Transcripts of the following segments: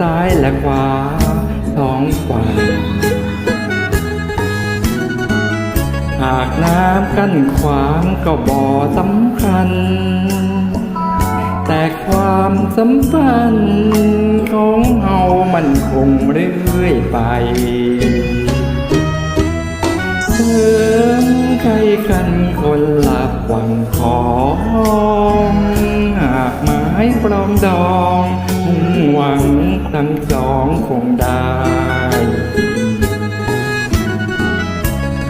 ซ้ายและขวาสองฝั่งหากน้ำกั้นขวางก็บ่อสำคัญ แต่ความสัมพันธ์ของเฮามันคงเรื่อยไปเพิ่มใครกันคนหละหวังของหากไม้ปลอมดองมุ่งหวัง ทั้งสองคงได้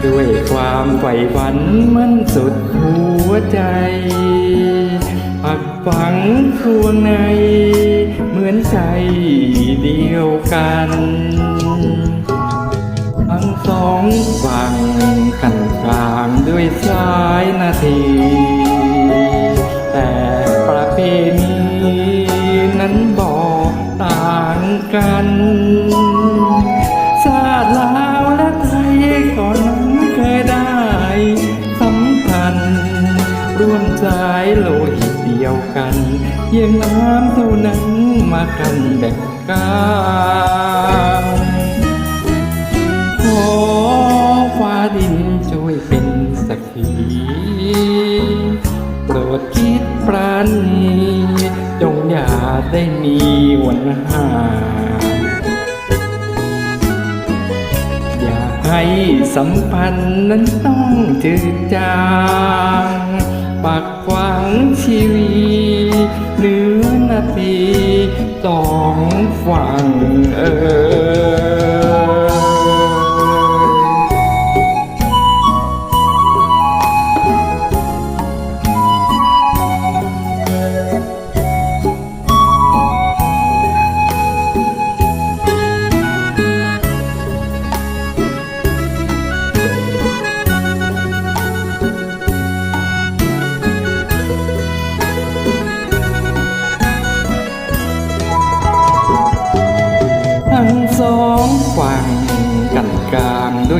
ด้วยความใฝ่ฝันมันสุดหัวใจ ปักฝังทั่วใน เหมือนใจเดียวกัน ยก็นั้นเคยได้สัมพันธ์ร่วมใจโลหิตเดียวกันเพียงน้ำเท่านั้นมากันแบ่งกันขอฟ้าดินช่วยเป็นสักขีโปรดคิดปราณีจงอย่าได้มีวันห่างอย ให้สัมพันธ์นั้นต้องจืดจางปักฝังชีวีเนื้อนาทีสองฝั่งเออ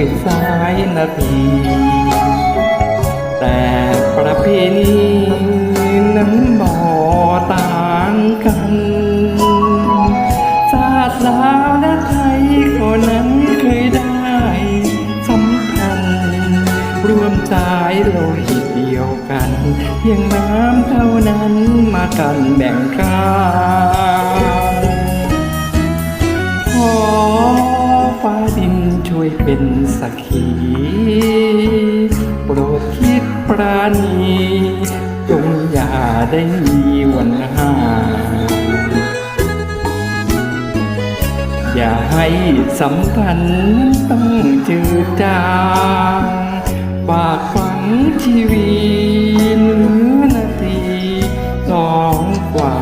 ด้วยสายนาที แต่ประเพณีนั้นบ่ต่างกันชาติลาวและไทยคนนั้นเคยได้สัมพันธ์ร่วมสายโลหิตเดียวกันเพียงน้ำเท่านั้นมากันแบ่งกันขอฟ้าดินช่ ยเป็นสักขีโปรดคิดปราณีจงอย่าได้มีวันหาอย่าให้สัมพันธ์ต้องจืดจางบากฝังชีวิตเหลือนาทีสองกว่า